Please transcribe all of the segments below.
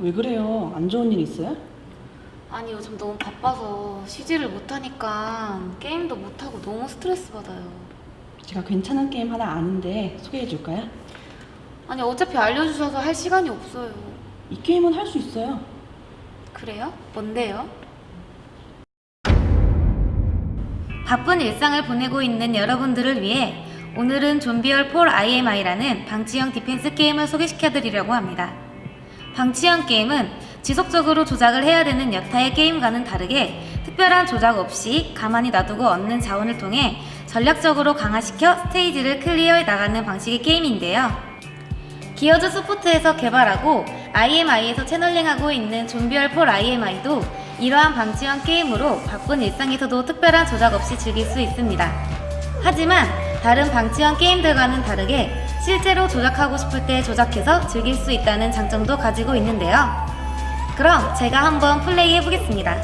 왜 그래요? 안 좋은 일 있어요? 아니 요즘 너무 바빠서 쉬지를 못하니까 게임도 못하고 너무 스트레스 받아요. 제가 괜찮은 게임 하나 아는데 소개해 줄까요? 아니 어차피 알려주셔서 할 시간이 없어요. 이 게임은 할 수 있어요. 그래요? 뭔데요? 바쁜 일상을 보내고 있는 여러분들을 위해 오늘은 좀비얼 폴 IMI라는 방치형 디펜스 게임을 소개시켜드리려고 합니다. 방치형 게임은 지속적으로 조작을 해야 되는 여타의 게임과는 다르게 특별한 조작 없이 가만히 놔두고 얻는 자원을 통해 전략적으로 강화시켜 스테이지를 클리어해 나가는 방식의 게임인데요. 기어즈 소프트에서 개발하고 IMI에서 채널링하고 있는 좀비얼 폴 IMI도 이러한 방치형 게임으로 바쁜 일상에서도 특별한 조작 없이 즐길 수 있습니다. 하지만 다른 방치형 게임들과는 다르게 실제로 조작하고 싶을 때 조작해서 즐길 수 있다는 장점도 가지고 있는데요. 그럼 제가 한번 플레이 해보겠습니다.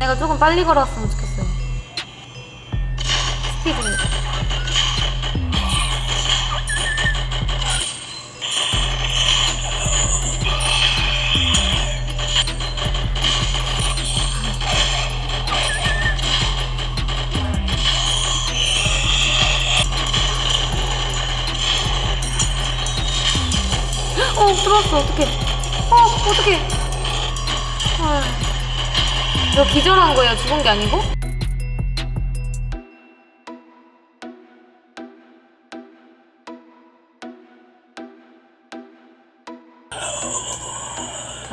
내가 조금 빨리 걸어왔으면 좋겠어 요. 스피드. 어, 들어왔어. 어떡해. 어, 어떡해. 아. 저 기절한 거예요? 죽은 게 아니고?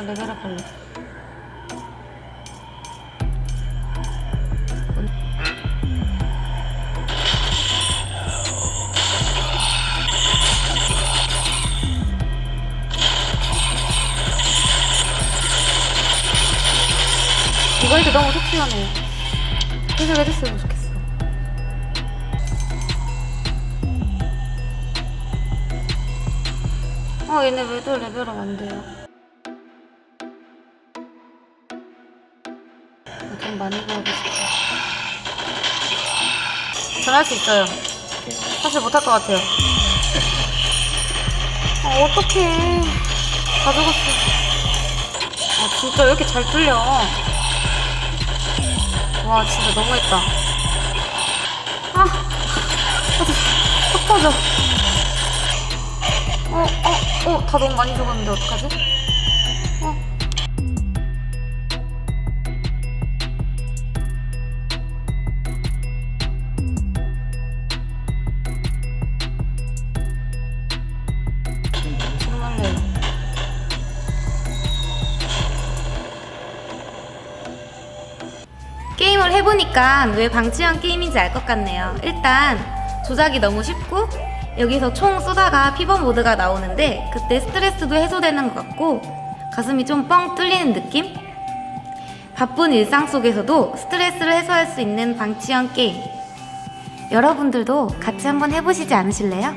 다 레벨업 할래. 이거 이렇게 너무 속 시원해. 계속 해줬으면 좋겠어. 어, 얘네 왜 또 레벨업 안 돼요? 돈 많이 벌고 싶어. 전할 수 있어요. 사실 못할 것 같아요. 아, 어떡해. 다 죽었어. 아, 진짜 왜 이렇게 잘 뚫려. 와 진짜 너무했다 아속 터져 어 어 어 다 너무 많이 죽었는데 어떡하지? 해보니까 왜 방치형 게임인지 알 것 같네요. 일단 조작이 너무 쉽고 여기서 총 쏘다가 피버 모드가 나오는데 그때 스트레스도 해소되는 것 같고 가슴이 좀 뻥 뚫리는 느낌? 바쁜 일상 속에서도 스트레스를 해소할 수 있는 방치형 게임. 여러분들도 같이 한번 해보시지 않으실래요?